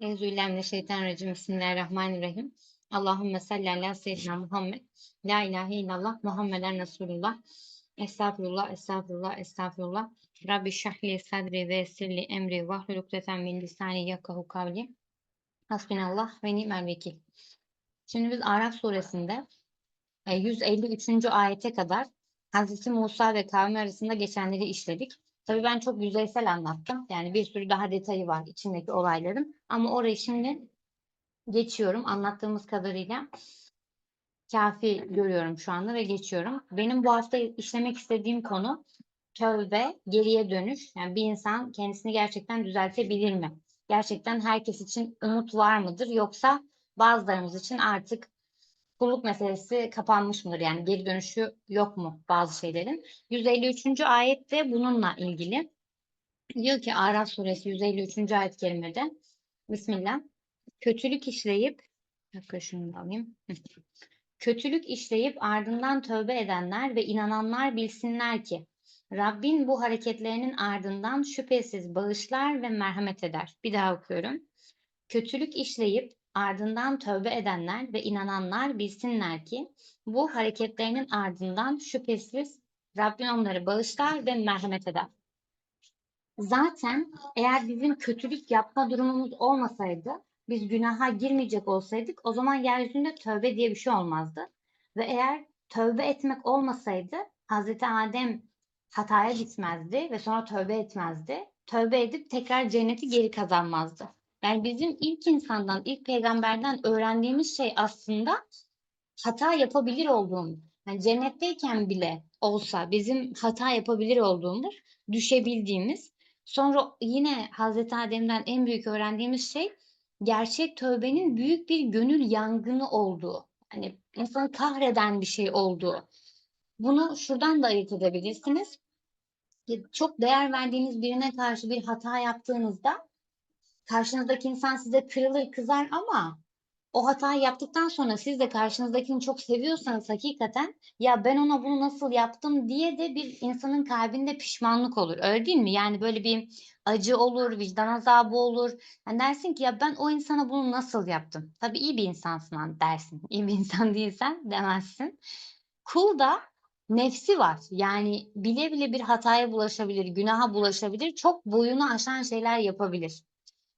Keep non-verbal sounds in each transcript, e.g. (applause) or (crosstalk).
Euzubillahimineşşeytanirracim. Bismillahirrahmanirrahim. Allahümme salli ala seyyidina Muhammed. La ilahe illallah Muhammeden Resulullah. Estağfurullah, estağfurullah, estağfurullah. Rabbi şahli sadri ve sirli emri vahlul ukdeten min lisani yakahu kavli. Hasbinallah ve ni'mel vekil. Şimdi biz Araf suresinde e, 153. ayete kadar Hazreti Musa ve kavmi arasında geçenleri işledik. Tabii ben çok yüzeysel anlattım. Yani bir sürü daha detayı var içindeki olayların. Ama orayı şimdi geçiyorum. Anlattığımız kadarıyla kafi görüyorum şu anda ve geçiyorum. Benim bu hafta işlemek istediğim konu tövbe, geriye dönüş. Yani bir insan kendisini gerçekten düzeltebilir mi? Gerçekten herkes için umut var mıdır? Yoksa bazılarımız için artık kulluk meselesi kapanmış mıdır? Yani geri dönüşü yok mu bazı şeylerin? 153. ayet de bununla ilgili. Diyor ki Araf suresi 153. ayet kerimede Bismillah. Kötülük işleyip dakika şunu da alayım. (laughs) Kötülük işleyip ardından tövbe edenler ve inananlar bilsinler ki Rabbin bu hareketlerinin ardından şüphesiz bağışlar ve merhamet eder. Bir daha okuyorum. Kötülük işleyip ardından tövbe edenler ve inananlar bilsinler ki bu hareketlerinin ardından şüphesiz Rabbin onları bağışlar ve merhamet eder. Zaten eğer bizim kötülük yapma durumumuz olmasaydı, biz günaha girmeyecek olsaydık o zaman yeryüzünde tövbe diye bir şey olmazdı. Ve eğer tövbe etmek olmasaydı Hazreti Adem hataya gitmezdi ve sonra tövbe etmezdi. Tövbe edip tekrar cenneti geri kazanmazdı. Yani bizim ilk insandan, ilk peygamberden öğrendiğimiz şey aslında hata yapabilir olduğumuz. Yani cennetteyken bile olsa bizim hata yapabilir olduğumuz, düşebildiğimiz. Sonra yine Hazreti Adem'den en büyük öğrendiğimiz şey gerçek tövbenin büyük bir gönül yangını olduğu. Hani insanı kahreden bir şey olduğu. Bunu şuradan da ayırt edebilirsiniz. Çok değer verdiğiniz birine karşı bir hata yaptığınızda karşınızdaki insan size kırılır, kızar ama o hatayı yaptıktan sonra siz de karşınızdakini çok seviyorsanız hakikaten ya ben ona bunu nasıl yaptım diye de bir insanın kalbinde pişmanlık olur. Öyle değil mi? Yani böyle bir acı olur, vicdan azabı olur. Yani dersin ki ya ben o insana bunu nasıl yaptım? Tabii iyi bir insansın lan dersin. İyi bir insan değilsen demezsin. Kul da nefsi var. Yani bile bile bir hataya bulaşabilir, günaha bulaşabilir. Çok boyunu aşan şeyler yapabilir.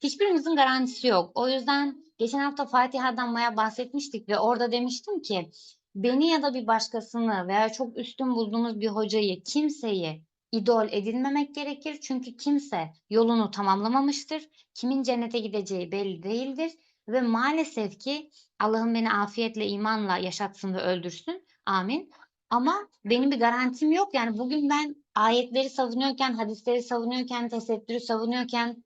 Hiçbirimizin garantisi yok. O yüzden geçen hafta Fatiha'dan Maya bahsetmiştik ve orada demiştim ki beni ya da bir başkasını veya çok üstün bulduğumuz bir hocayı, kimseyi idol edinmemek gerekir. Çünkü kimse yolunu tamamlamamıştır. Kimin cennete gideceği belli değildir. Ve maalesef ki Allah'ın beni afiyetle, imanla yaşatsın ve öldürsün. Amin. Ama benim bir garantim yok. Yani bugün ben ayetleri savunuyorken, hadisleri savunuyorken, tesettürü savunuyorken,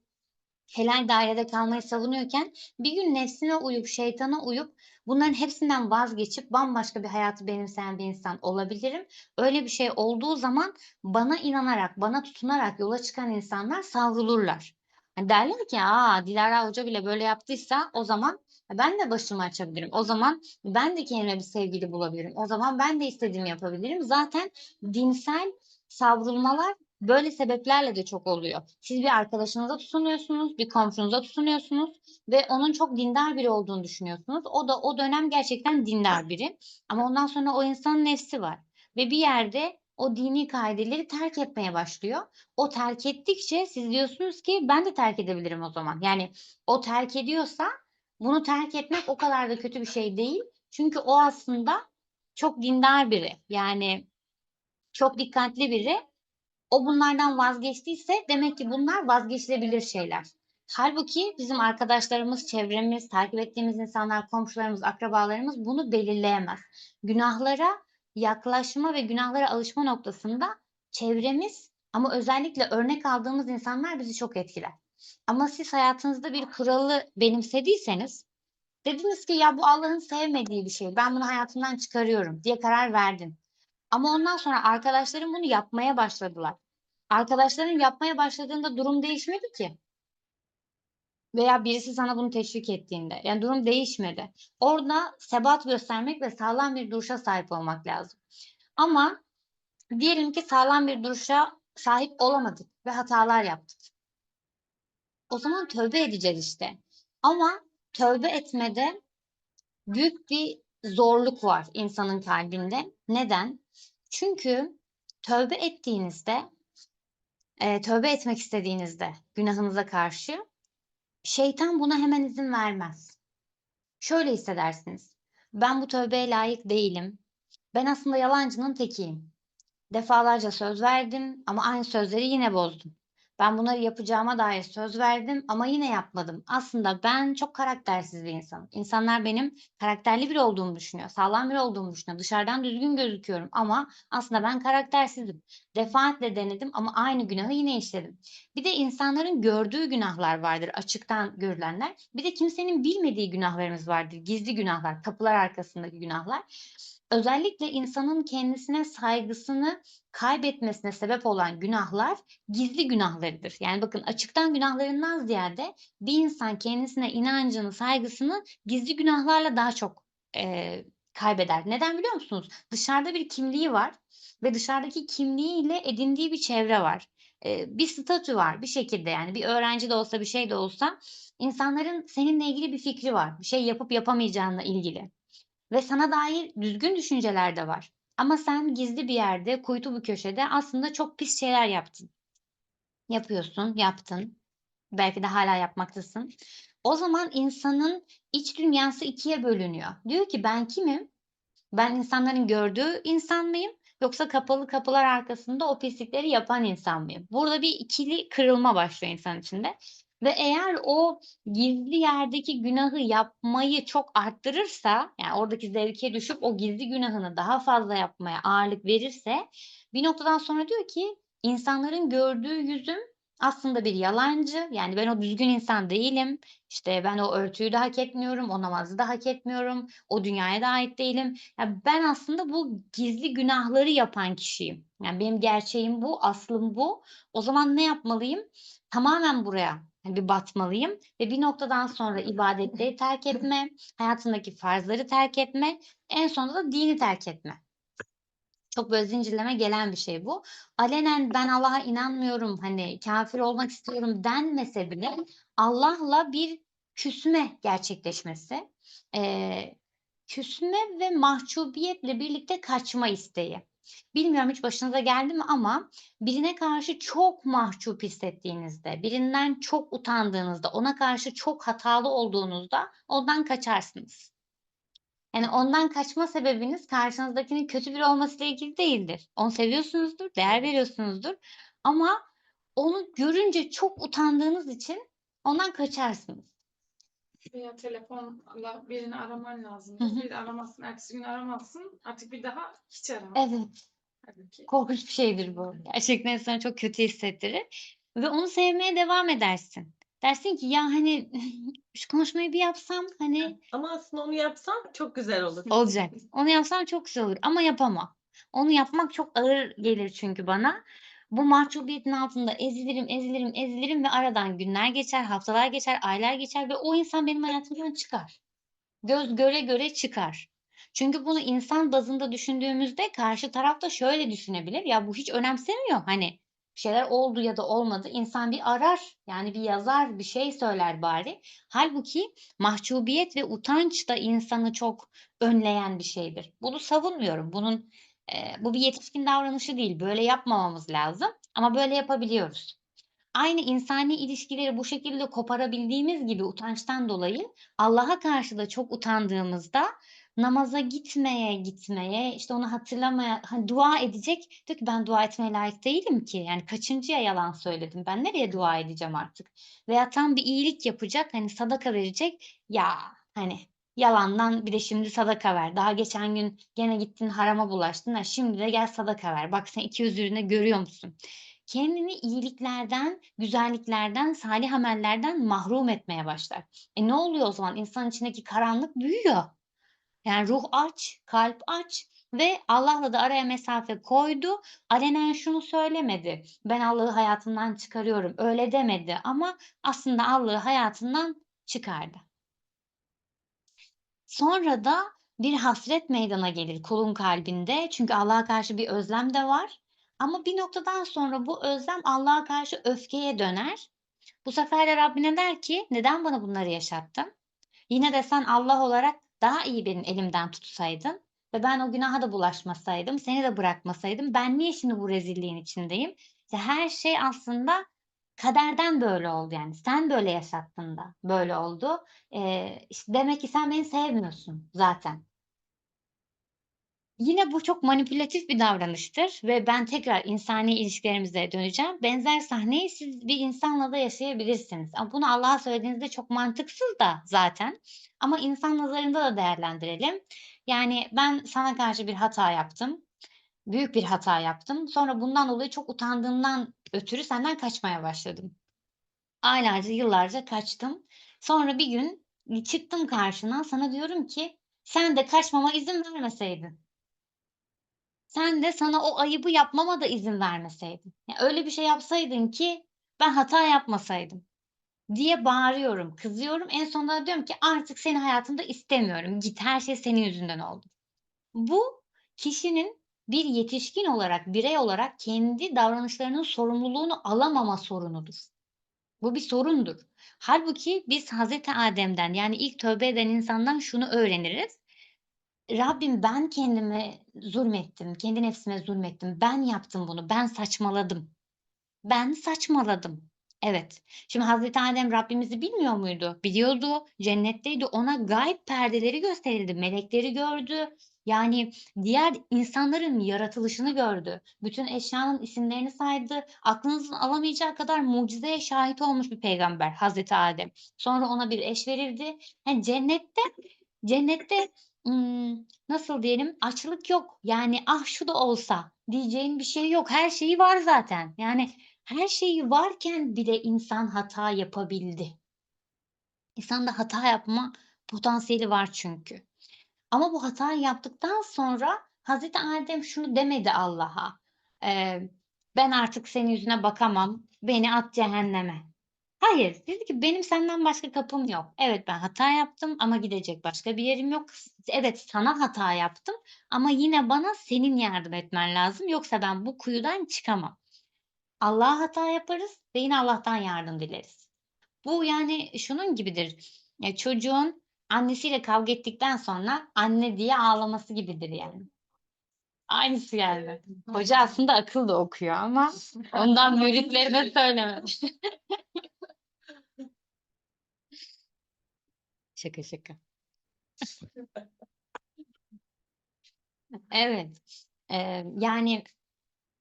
helal dairede kalmayı savunuyorken bir gün nefsine uyup şeytana uyup bunların hepsinden vazgeçip bambaşka bir hayatı benimseyen bir insan olabilirim. Öyle bir şey olduğu zaman bana inanarak, bana tutunarak yola çıkan insanlar savrulurlar. Yani derler ki aa Dilara Hoca bile böyle yaptıysa o zaman ben de başımı açabilirim. O zaman ben de kendime bir sevgili bulabilirim. O zaman ben de istediğimi yapabilirim. Zaten dinsel savrulmalar Böyle sebeplerle de çok oluyor. Siz bir arkadaşınıza tutunuyorsunuz, bir komşunuza tutunuyorsunuz ve onun çok dindar biri olduğunu düşünüyorsunuz. O da o dönem gerçekten dindar biri. Ama ondan sonra o insanın nefsi var. Ve bir yerde o dini kaideleri terk etmeye başlıyor. O terk ettikçe siz diyorsunuz ki ben de terk edebilirim o zaman. Yani o terk ediyorsa bunu terk etmek o kadar da kötü bir şey değil. Çünkü o aslında çok dindar biri. Yani çok dikkatli biri o bunlardan vazgeçtiyse demek ki bunlar vazgeçilebilir şeyler. Halbuki bizim arkadaşlarımız, çevremiz, takip ettiğimiz insanlar, komşularımız, akrabalarımız bunu belirleyemez. Günahlara yaklaşma ve günahlara alışma noktasında çevremiz ama özellikle örnek aldığımız insanlar bizi çok etkiler. Ama siz hayatınızda bir kuralı benimsediyseniz, dediniz ki ya bu Allah'ın sevmediği bir şey, ben bunu hayatımdan çıkarıyorum diye karar verdin. Ama ondan sonra arkadaşlarım bunu yapmaya başladılar. Arkadaşların yapmaya başladığında durum değişmedi ki. Veya birisi sana bunu teşvik ettiğinde. Yani durum değişmedi. Orada sebat göstermek ve sağlam bir duruşa sahip olmak lazım. Ama diyelim ki sağlam bir duruşa sahip olamadık ve hatalar yaptık. O zaman tövbe edeceğiz işte. Ama tövbe etmede büyük bir zorluk var insanın kalbinde. Neden? Çünkü tövbe ettiğinizde, eee, tövbe etmek istediğinizde günahınıza karşı şeytan buna hemen izin vermez. Şöyle hissedersiniz. Ben bu tövbeye layık değilim. Ben aslında yalancının tekiyim. Defalarca söz verdim ama aynı sözleri yine bozdum. Ben bunları yapacağıma dair söz verdim ama yine yapmadım. Aslında ben çok karaktersiz bir insanım. İnsanlar benim karakterli biri olduğumu düşünüyor, sağlam biri olduğumu düşünüyor. Dışarıdan düzgün gözüküyorum ama aslında ben karaktersizim. Defaatle denedim ama aynı günahı yine işledim. Bir de insanların gördüğü günahlar vardır, açıktan görülenler. Bir de kimsenin bilmediği günahlarımız vardır, gizli günahlar, kapılar arkasındaki günahlar. Özellikle insanın kendisine saygısını kaybetmesine sebep olan günahlar gizli günahlarıdır. Yani bakın açıktan günahlarından ziyade bir insan kendisine inancını, saygısını gizli günahlarla daha çok eee, kaybeder. Neden biliyor musunuz? Dışarıda bir kimliği var ve dışarıdaki kimliğiyle edindiği bir çevre var. Eee, bir statü var bir şekilde yani bir öğrenci de olsa bir şey de olsa insanların seninle ilgili bir fikri var. Bir şey yapıp yapamayacağınla ilgili. Ve sana dair düzgün düşünceler de var. Ama sen gizli bir yerde, kuytu bir köşede aslında çok pis şeyler yaptın. Yapıyorsun, yaptın. Belki de hala yapmaktasın. O zaman insanın iç dünyası ikiye bölünüyor. Diyor ki ben kimim? Ben insanların gördüğü insan mıyım? Yoksa kapalı kapılar arkasında o pislikleri yapan insan mıyım? Burada bir ikili kırılma başlıyor insan içinde. Ve eğer o gizli yerdeki günahı yapmayı çok arttırırsa, yani oradaki zevke düşüp o gizli günahını daha fazla yapmaya ağırlık verirse, bir noktadan sonra diyor ki insanların gördüğü yüzüm aslında bir yalancı. Yani ben o düzgün insan değilim. İşte ben o örtüyü de hak etmiyorum, o namazı da hak etmiyorum, o dünyaya da ait değilim. Ya ben aslında bu gizli günahları yapan kişiyim. Yani benim gerçeğim bu, aslım bu. O zaman ne yapmalıyım? Tamamen buraya bir batmalıyım ve bir noktadan sonra ibadetleri terk (laughs) etme, hayatındaki farzları terk etme, en sonunda da dini terk etme. Çok böyle zincirleme gelen bir şey bu. Alenen ben Allah'a inanmıyorum, hani kafir olmak istiyorum denmese bile Allah'la bir küsme gerçekleşmesi, eee, küsme ve mahcubiyetle birlikte kaçma isteği. Bilmiyorum hiç başınıza geldi mi ama birine karşı çok mahcup hissettiğinizde, birinden çok utandığınızda, ona karşı çok hatalı olduğunuzda ondan kaçarsınız. Yani ondan kaçma sebebiniz karşınızdakinin kötü biri olmasıyla ilgili değildir. Onu seviyorsunuzdur, değer veriyorsunuzdur ama onu görünce çok utandığınız için ondan kaçarsınız. Veya telefonla birini araman lazım. Hı hı. Bir aramazsın, ertesi gün aramazsın. Artık bir daha hiç aramazsın. Evet. Halbuki Korkunç bir şeydir bu. Gerçekten insanı çok kötü hissettirir ve onu sevmeye devam edersin. Dersin ki ya hani (laughs) şu konuşmayı bir yapsam hani Ama aslında onu yapsam çok güzel olur. olacak. Onu yapsam çok güzel olur ama yapamam. Onu yapmak çok ağır gelir çünkü bana. Bu mahcubiyetin altında ezilirim, ezilirim, ezilirim ve aradan günler geçer, haftalar geçer, aylar geçer ve o insan benim hayatımdan çıkar. Göz göre göre çıkar. Çünkü bunu insan bazında düşündüğümüzde karşı taraf da şöyle düşünebilir. Ya bu hiç önemsemiyor. Hani bir şeyler oldu ya da olmadı. İnsan bir arar. Yani bir yazar, bir şey söyler bari. Halbuki mahcubiyet ve utanç da insanı çok önleyen bir şeydir. Bunu savunmuyorum. Bunun eee, bu bir yetişkin davranışı değil. Böyle yapmamamız lazım. Ama böyle yapabiliyoruz. Aynı insani ilişkileri bu şekilde koparabildiğimiz gibi utançtan dolayı Allah'a karşı da çok utandığımızda namaza gitmeye gitmeye, işte onu hatırlamaya, hani dua edecek, diyor ki ben dua etmeye layık değilim ki. Yani kaçıncıya yalan söyledim. Ben nereye dua edeceğim artık? Veya tam bir iyilik yapacak, hani sadaka verecek. Ya hani yalandan bir de şimdi sadaka ver. Daha geçen gün gene gittin harama bulaştın. Ha, şimdi de gel sadaka ver. Bak sen iki yüzlülüğüne görüyor musun? Kendini iyiliklerden, güzelliklerden, salih amellerden mahrum etmeye başlar. E ne oluyor o zaman? İnsanın içindeki karanlık büyüyor. Yani ruh aç, kalp aç ve Allah'la da araya mesafe koydu. Alenen şunu söylemedi. Ben Allah'ı hayatından çıkarıyorum. Öyle demedi ama aslında Allah'ı hayatından çıkardı. Sonra da bir hasret meydana gelir kulun kalbinde. Çünkü Allah'a karşı bir özlem de var. Ama bir noktadan sonra bu özlem Allah'a karşı öfkeye döner. Bu sefer de Rabbine der ki neden bana bunları yaşattın? Yine de sen Allah olarak daha iyi benim elimden tutsaydın ve ben o günaha da bulaşmasaydım, seni de bırakmasaydım ben niye şimdi bu rezilliğin içindeyim? İşte her şey aslında kaderden böyle oldu yani. Sen böyle yaşattın da böyle oldu. Ee, işte demek ki sen beni sevmiyorsun zaten. Yine bu çok manipülatif bir davranıştır ve ben tekrar insani ilişkilerimize döneceğim. Benzer sahneyi siz bir insanla da yaşayabilirsiniz. Ama bunu Allah'a söylediğinizde çok mantıksız da zaten. Ama insan nazarında da değerlendirelim. Yani ben sana karşı bir hata yaptım. Büyük bir hata yaptım. Sonra bundan dolayı çok utandığımdan ötürü senden kaçmaya başladım. Aylarca, yıllarca kaçtım. Sonra bir gün çıktım karşına sana diyorum ki sen de kaçmama izin vermeseydin. Sen de sana o ayıbı yapmama da izin vermeseydin. Ya öyle bir şey yapsaydın ki ben hata yapmasaydım diye bağırıyorum, kızıyorum. En sonunda da diyorum ki artık seni hayatımda istemiyorum. Git her şey senin yüzünden oldu. Bu kişinin bir yetişkin olarak, birey olarak kendi davranışlarının sorumluluğunu alamama sorunudur. Bu bir sorundur. Halbuki biz Hazreti Adem'den yani ilk tövbe eden insandan şunu öğreniriz. Rabbim ben kendime zulmettim, kendi nefsime zulmettim. Ben yaptım bunu, ben saçmaladım. Ben saçmaladım. Evet. Şimdi Hazreti Adem Rabbimizi bilmiyor muydu? Biliyordu. Cennetteydi. Ona gayb perdeleri gösterildi. Melekleri gördü. Yani diğer insanların yaratılışını gördü. Bütün eşyanın isimlerini saydı. Aklınızın alamayacağı kadar mucizeye şahit olmuş bir peygamber Hazreti Adem. Sonra ona bir eş verildi. Yani cennette cennette nasıl diyelim açlık yok. Yani ah şu da olsa diyeceğin bir şey yok. Her şeyi var zaten. Yani her şeyi varken bile insan hata yapabildi. İnsanda hata yapma potansiyeli var çünkü. Ama bu hatayı yaptıktan sonra Hazreti Adem şunu demedi Allah'a. eee, ben artık senin yüzüne bakamam. Beni at cehenneme. Hayır. Dedi ki benim senden başka kapım yok. Evet ben hata yaptım ama gidecek başka bir yerim yok. Evet sana hata yaptım ama yine bana senin yardım etmen lazım. Yoksa ben bu kuyudan çıkamam. Allah'a hata yaparız ve yine Allah'tan yardım dileriz. Bu yani şunun gibidir. Ya çocuğun annesiyle kavga ettikten sonra anne diye ağlaması gibidir yani. Aynısı geldi. Hoca aslında akıl da okuyor ama (laughs) ondan müritlerine söylemedi. (laughs) Şaka şaka. Evet. Eee, yani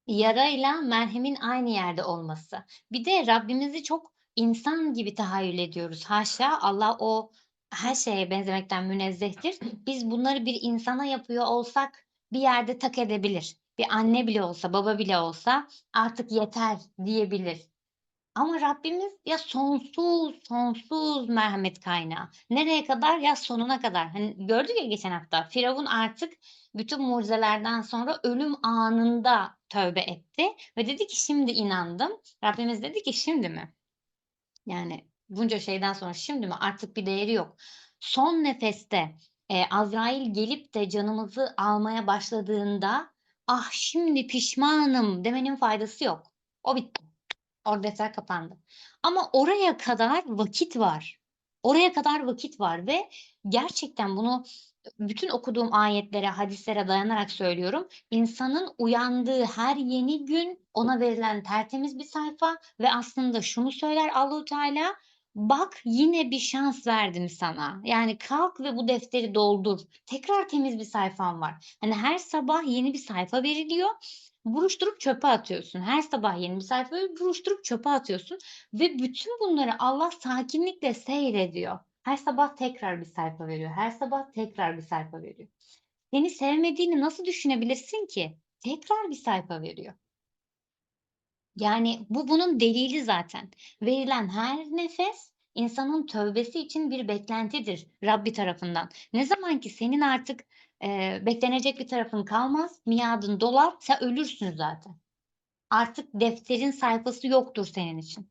yarayla merhemin aynı yerde olması. Bir de Rabbimizi çok insan gibi tahayyül ediyoruz. Haşa Allah o her şeye benzemekten münezzehtir. Biz bunları bir insana yapıyor olsak bir yerde tak edebilir. Bir anne bile olsa, baba bile olsa artık yeter diyebilir. Ama Rabbimiz ya sonsuz, sonsuz merhamet kaynağı. Nereye kadar? Ya sonuna kadar. Hani gördük ya geçen hafta Firavun artık bütün mucizelerden sonra ölüm anında tövbe etti ve dedi ki şimdi inandım. Rabbimiz dedi ki şimdi mi? Yani bunca şeyden sonra şimdi mi? Artık bir değeri yok. Son nefeste e, Azrail gelip de canımızı almaya başladığında ah şimdi pişmanım demenin faydası yok. O bitti. Orada defter kapandı. Ama oraya kadar vakit var. Oraya kadar vakit var ve gerçekten bunu bütün okuduğum ayetlere, hadislere dayanarak söylüyorum. İnsanın uyandığı her yeni gün ona verilen tertemiz bir sayfa ve aslında şunu söyler Allahu Teala Bak yine bir şans verdim sana. Yani kalk ve bu defteri doldur. Tekrar temiz bir sayfam var. Hani her sabah yeni bir sayfa veriliyor buruşturup çöpe atıyorsun. Her sabah yeni bir sayfayı buruşturup çöpe atıyorsun ve bütün bunları Allah sakinlikle seyrediyor. Her sabah tekrar bir sayfa veriyor. Her sabah tekrar bir sayfa veriyor. Seni sevmediğini nasıl düşünebilirsin ki? Tekrar bir sayfa veriyor. Yani bu bunun delili zaten. Verilen her nefes insanın tövbesi için bir beklentidir Rabbi tarafından. Ne zaman ki senin artık Eee, beklenecek bir tarafın kalmaz. Miadın dolar. Sen ölürsün zaten. Artık defterin sayfası yoktur senin için.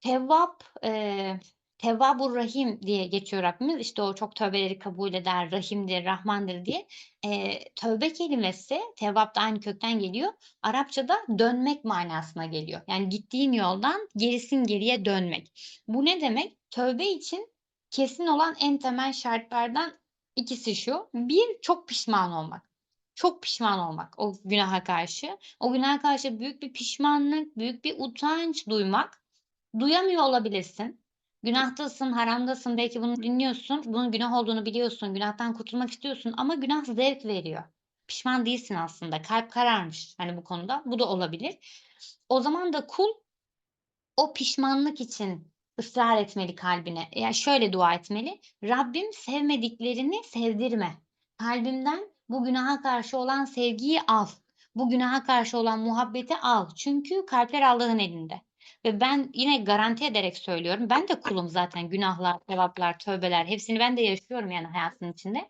Tevvap, eee, Tevvabur Rahim diye geçiyor Rabbimiz. İşte o çok tövbeleri kabul eder, rahimdir, rahmandır diye. Eee, tövbe kelimesi tevvap da aynı kökten geliyor. Arapçada dönmek manasına geliyor. Yani gittiğin yoldan gerisin geriye dönmek. Bu ne demek? Tövbe için kesin olan en temel şartlardan ikisi şu. Bir, çok pişman olmak. Çok pişman olmak o günaha karşı. O günaha karşı büyük bir pişmanlık, büyük bir utanç duymak. Duyamıyor olabilirsin. Günahtasın, haramdasın, belki bunu dinliyorsun. Bunun günah olduğunu biliyorsun. Günahtan kurtulmak istiyorsun ama günah zevk veriyor. Pişman değilsin aslında. Kalp kararmış hani bu konuda. Bu da olabilir. O zaman da kul o pişmanlık için ısrar etmeli kalbine. Yani şöyle dua etmeli. Rabbim sevmediklerini sevdirme. Kalbimden bu günaha karşı olan sevgiyi al. Bu günaha karşı olan muhabbeti al. Çünkü kalpler Allah'ın elinde. Ve ben yine garanti ederek söylüyorum. Ben de kulum zaten. Günahlar, sevaplar, tövbeler hepsini ben de yaşıyorum yani hayatın içinde.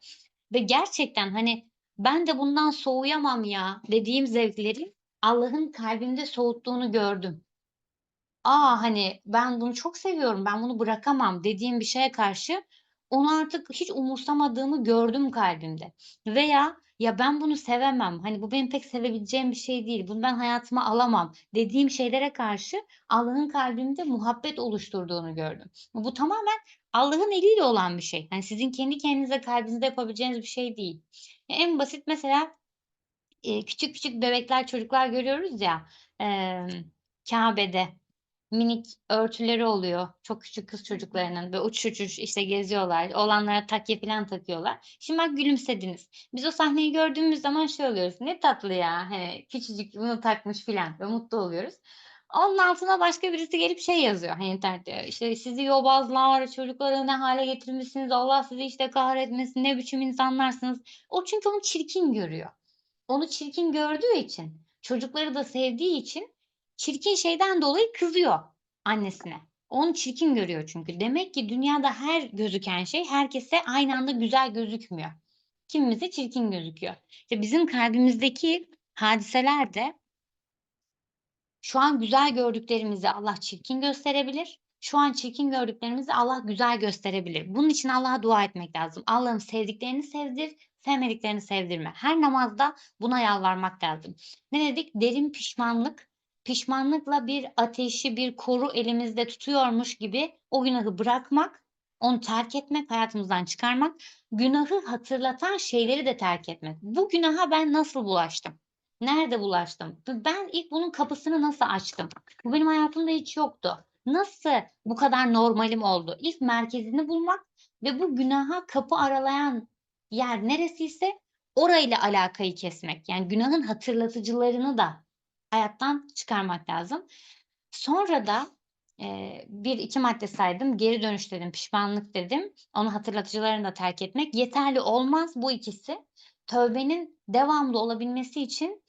Ve gerçekten hani ben de bundan soğuyamam ya dediğim zevkleri Allah'ın kalbimde soğuttuğunu gördüm. Aa hani ben bunu çok seviyorum. Ben bunu bırakamam dediğim bir şeye karşı onu artık hiç umursamadığımı gördüm kalbimde. Veya ya ben bunu sevemem. Hani bu benim pek sevebileceğim bir şey değil. Bunu ben hayatıma alamam dediğim şeylere karşı Allah'ın kalbimde muhabbet oluşturduğunu gördüm. Bu tamamen Allah'ın eliyle olan bir şey. Hani sizin kendi kendinize kalbinizde yapabileceğiniz bir şey değil. En basit mesela küçük küçük bebekler, çocuklar görüyoruz ya e, Kabe'de minik örtüleri oluyor. Çok küçük kız çocuklarının ve uç uç işte geziyorlar. Olanlara takya falan takıyorlar. Şimdi bak gülümsediniz. Biz o sahneyi gördüğümüz zaman şey oluyoruz. Ne tatlı ya. Hani küçücük bunu takmış filan ve mutlu oluyoruz. Onun altına başka birisi gelip şey yazıyor hani internette. İşte sizi yobazlar, çocukları ne hale getirmişsiniz, Allah sizi işte kahretmesin, ne biçim insanlarsınız. O çünkü onu çirkin görüyor. Onu çirkin gördüğü için, çocukları da sevdiği için çirkin şeyden dolayı kızıyor annesine. Onu çirkin görüyor çünkü. Demek ki dünyada her gözüken şey herkese aynı anda güzel gözükmüyor. Kimimize çirkin gözüküyor. İşte bizim kalbimizdeki hadiseler de şu an güzel gördüklerimizi Allah çirkin gösterebilir. Şu an çirkin gördüklerimizi Allah güzel gösterebilir. Bunun için Allah'a dua etmek lazım. Allah'ım sevdiklerini sevdir, sevmediklerini sevdirme. Her namazda buna yalvarmak lazım. Ne dedik? Derin pişmanlık, pişmanlıkla bir ateşi, bir koru elimizde tutuyormuş gibi o günahı bırakmak, onu terk etmek, hayatımızdan çıkarmak, günahı hatırlatan şeyleri de terk etmek. Bu günaha ben nasıl bulaştım? Nerede bulaştım? Ben ilk bunun kapısını nasıl açtım? Bu benim hayatımda hiç yoktu. Nasıl bu kadar normalim oldu? İlk merkezini bulmak ve bu günaha kapı aralayan yer neresiyse orayla alakayı kesmek. Yani günahın hatırlatıcılarını da hayattan çıkarmak lazım. Sonra da e, bir iki madde saydım. Geri dönüş dedim, pişmanlık dedim. Onu hatırlatıcılarını da terk etmek. Yeterli olmaz bu ikisi. Tövbenin devamlı olabilmesi için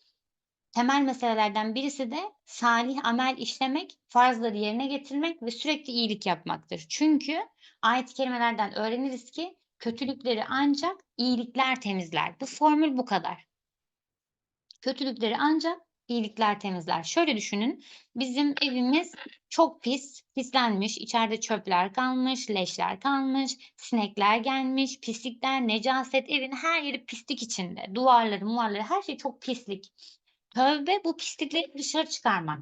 temel meselelerden birisi de salih amel işlemek, farzları yerine getirmek ve sürekli iyilik yapmaktır. Çünkü ayet-i kerimelerden öğreniriz ki kötülükleri ancak iyilikler temizler. Bu formül bu kadar. Kötülükleri ancak iyilikler temizler. Şöyle düşünün. Bizim evimiz çok pis, pislenmiş. İçeride çöpler kalmış, leşler kalmış, sinekler gelmiş, pislikler, necaset, evin her yeri pislik içinde. Duvarları, muvarları her şey çok pislik. Tövbe bu pislikleri dışarı çıkarmak.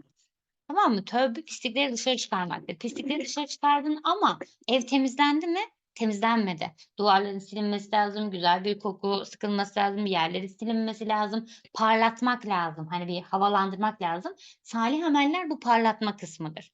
Tamam mı? Tövbe pislikleri dışarı çıkarmaktır. Pislikleri dışarı çıkardın ama ev temizlendi mi? Temizlenmedi. Duvarların silinmesi lazım, güzel bir koku sıkılması lazım, yerleri silinmesi lazım, parlatmak lazım. Hani bir havalandırmak lazım. Salih ameller bu parlatma kısmıdır.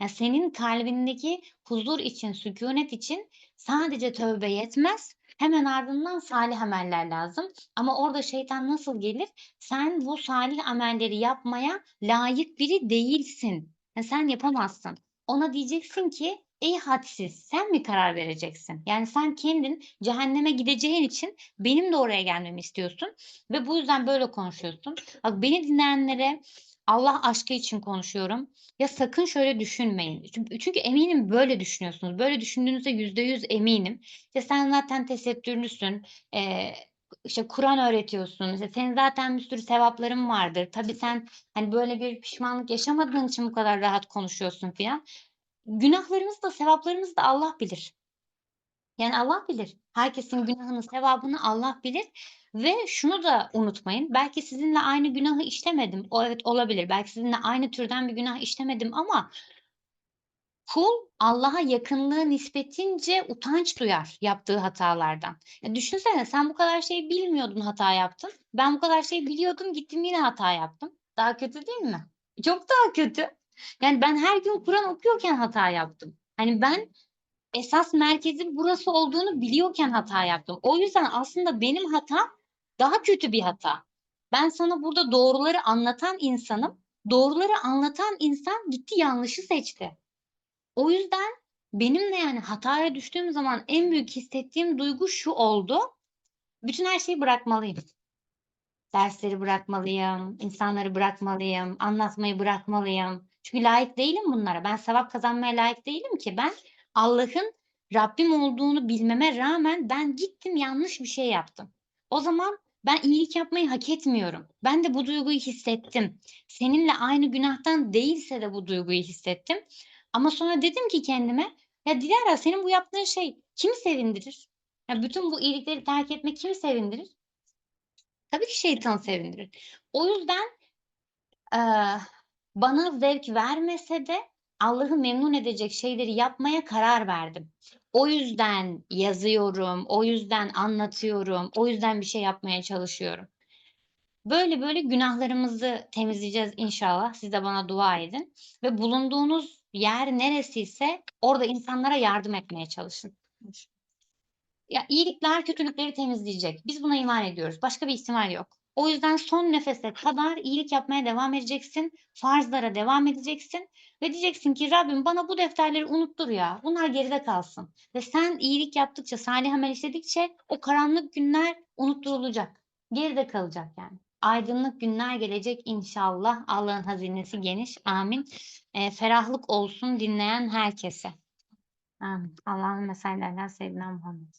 Yani senin kalbindeki huzur için, sükunet için sadece tövbe yetmez. Hemen ardından salih ameller lazım. Ama orada şeytan nasıl gelir? Sen bu salih amelleri yapmaya layık biri değilsin. Yani sen yapamazsın. Ona diyeceksin ki ey hadsiz sen mi karar vereceksin? Yani sen kendin cehenneme gideceğin için benim de oraya gelmemi istiyorsun ve bu yüzden böyle konuşuyorsun. Bak beni dinleyenlere Allah aşkı için konuşuyorum. Ya sakın şöyle düşünmeyin. Çünkü, çünkü eminim böyle düşünüyorsunuz. Böyle düşündüğünüzde yüzde yüz eminim. İşte sen zaten tesettürlüsün. Ee, işte Kur'an öğretiyorsun. İşte senin zaten bir sürü sevapların vardır. Tabii sen hani böyle bir pişmanlık yaşamadığın için bu kadar rahat konuşuyorsun filan. Günahlarımızı da sevaplarımızı da Allah bilir. Yani Allah bilir. Herkesin günahını, sevabını Allah bilir ve şunu da unutmayın. Belki sizinle aynı günahı işlemedim. O evet olabilir. Belki sizinle aynı türden bir günah işlemedim ama kul Allah'a yakınlığı nispetince utanç duyar yaptığı hatalardan. Ya düşünsene sen bu kadar şeyi bilmiyordun hata yaptın. Ben bu kadar şeyi biliyordum gittim yine hata yaptım. Daha kötü değil mi? Çok daha kötü. Yani ben her gün Kur'an okuyorken hata yaptım. Hani ben esas merkezin burası olduğunu biliyorken hata yaptım. O yüzden aslında benim hatam daha kötü bir hata. Ben sana burada doğruları anlatan insanım. Doğruları anlatan insan gitti yanlışı seçti. O yüzden benim de yani hataya düştüğüm zaman en büyük hissettiğim duygu şu oldu. Bütün her şeyi bırakmalıyım. Dersleri bırakmalıyım, insanları bırakmalıyım, anlatmayı bırakmalıyım. Çünkü layık değilim bunlara. Ben sevap kazanmaya layık değilim ki. Ben Allah'ın Rabbim olduğunu bilmeme rağmen ben gittim yanlış bir şey yaptım. O zaman ben iyilik yapmayı hak etmiyorum. Ben de bu duyguyu hissettim. Seninle aynı günahtan değilse de bu duyguyu hissettim. Ama sonra dedim ki kendime ya Dilara senin bu yaptığın şey kimi sevindirir? Ya bütün bu iyilikleri terk etmek kimi sevindirir? Tabii ki şeytanı sevindirir. O yüzden eee, bana zevk vermese de Allah'ı memnun edecek şeyleri yapmaya karar verdim. O yüzden yazıyorum, o yüzden anlatıyorum, o yüzden bir şey yapmaya çalışıyorum. Böyle böyle günahlarımızı temizleyeceğiz inşallah. Siz de bana dua edin. Ve bulunduğunuz yer neresiyse orada insanlara yardım etmeye çalışın. Ya iyilikler kötülükleri temizleyecek. Biz buna iman ediyoruz. Başka bir ihtimal yok. O yüzden son nefese kadar iyilik yapmaya devam edeceksin. Farzlara devam edeceksin. Ve diyeceksin ki Rabbim bana bu defterleri unuttur ya. Bunlar geride kalsın. Ve sen iyilik yaptıkça, salih amel işledikçe o karanlık günler unutturulacak. Geride kalacak yani. Aydınlık günler gelecek inşallah. Allah'ın hazinesi geniş. Amin. Eee, ferahlık olsun dinleyen herkese. Amin. Allahümme salli ala seyyidina Muhammed.